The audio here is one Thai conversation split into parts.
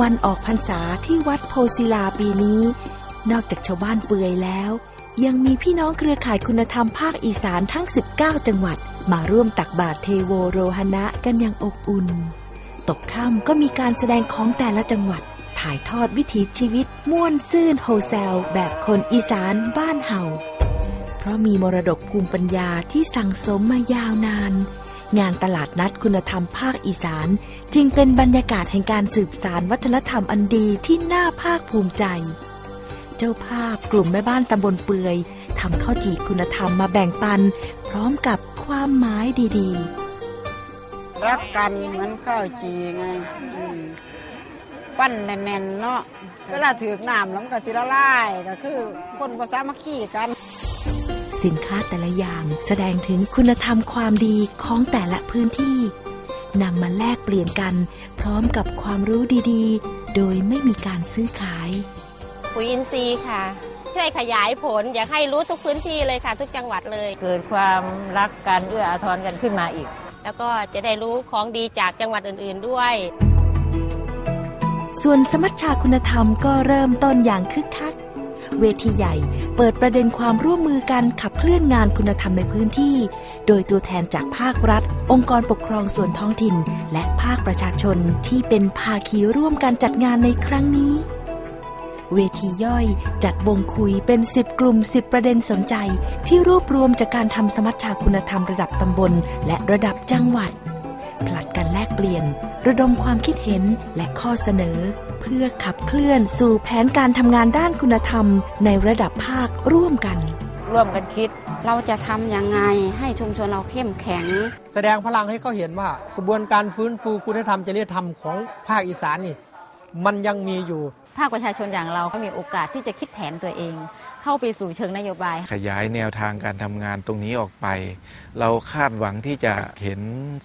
วันออกพรรษาที่วัดโพศิลาปีนี้ นอกจากชาวบ้านเปื่อยแล้ว ยังมีพี่น้องเครือข่ายคุณธรรมภาคอีสานทั้ง 19 จังหวัด มาร่วมตักบาตรเทโวโรหณะกันอย่างอบอุ่น ตกค่ำก็มีการแสดงของแต่ละจังหวัด ถ่ายทอดวิถีชีวิตม่วนซื่นโฮเซล แบบคนอีสานบ้านเห่า เพราะมีมรดกภูมิปัญญาที่สั่งสมมายาวนาน งานตลาดนัดคุณธรรมภาคอีสาน จึงเป็นบรรยากาศแห่งการสืบสารวัฒนธรรมอันดีที่น่าภาคภูมิใจ เจ้าภาพกลุ่มแม่บ้านตำบลเปื่อยทำข้าวจีคุณธรรมมาแบ่งปัน พร้อมกับความหมายดีๆ รักกันเหมือนข้าวจีไงปั้นแน่นๆเนาะเวลาถือกน้ำแล้วมันก็สิละลายก็คือ คนภาษามัคคีกัน สินค้าแต่ละอย่างแสดงถึงคุณธรรมความดีของแต่ละพื้นที่นำมาแลกเปลี่ยนกันพร้อมกับความรู้ดีๆ โดยไม่มีการซื้อขาย ปุ๋ยอินทรีย์ค่ะ ช่วยขยายผลอยากให้รู้ทุกพื้นที่เลยค่ะ ทุกจังหวัดเลย เกิดความรักกันเอื้ออาทรกันขึ้นมาอีก แล้วก็จะได้รู้ของดีจากจังหวัดอื่นๆด้วย ส่วนสมัชชาคุณธรรมก็เริ่มต้นอย่างคึกคัก เวทีใหญ่เปิดประเด็นความร่วมมือกันขับเคลื่อนงานคุณธรรมในพื้นที่ โดยตัวแทนจากภาครัฐ องค์กรปกครองส่วนท้องถิ่น และภาคประชาชนที่เป็นภาคีร่วมกันจัดงานในครั้งนี้ เวทีย่อยจัดวงคุยเป็น 10 กลุ่ม 10 ประเด็นสนใจ ที่รวบรวมจากการทำสมัชชาคุณธรรมระดับตำบล และระดับจังหวัด ผลัดกันแลกเปลี่ยน ระดมความคิดเห็นและข้อเสนอ เพื่อขับเคลื่อนสู่แผนการทำงานด้านคุณธรรม ในระดับภาคร่วมกัน ร่วมกันคิด เราจะทำยังไงให้ชุมชนเราเข้มแข็ง แสดงพลังให้เขาเห็นว่ากระบวนการฟื้นฟูคุณธรรมจริยธรรมของภาคอีสานนี่ มันยังมีอยู่ ภาคประชาชนอย่างเราก็มีโอกาสที่จะคิดแผนตัวเอง เข้าไปสู่เชิงนโยบาย ขยายแนวทางการทำงานตรงนี้ออกไป เราคาดหวังที่จะเห็น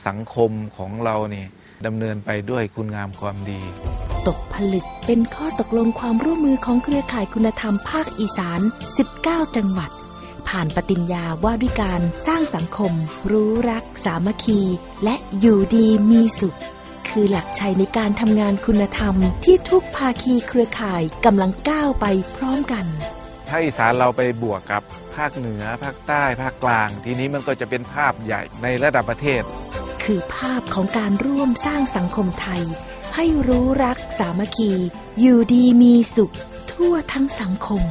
สังคมของเราเนี่ยดำเนินไปด้วยคุณงามความดี ตกผลึกเป็นข้อตกลงความร่วมมือของเครือข่ายคุณธรรมภาคอีสาน 19 จังหวัด ผ่านปฏิญญาว่าด้วยการสร้างสังคม รู้รัก สามัคคี และอยู่ดีมีสุข คือหลักชัยในการทำงานคุณธรรม ที่ทุกภาคีเครือข่ายกำลังก้าวไปพร้อมกันภาคอีสานเราไปบวกกับภาคเหนือ ภาคใต้ ภาคกลาง ทีนี้มันก็จะเป็นภาพใหญ่ในระดับประเทศ คือภาพของการร่วมสร้างสังคมไทย ให้รู้รักสามัคคี อยู่ดีมีสุข ทั่วทั้งสังคม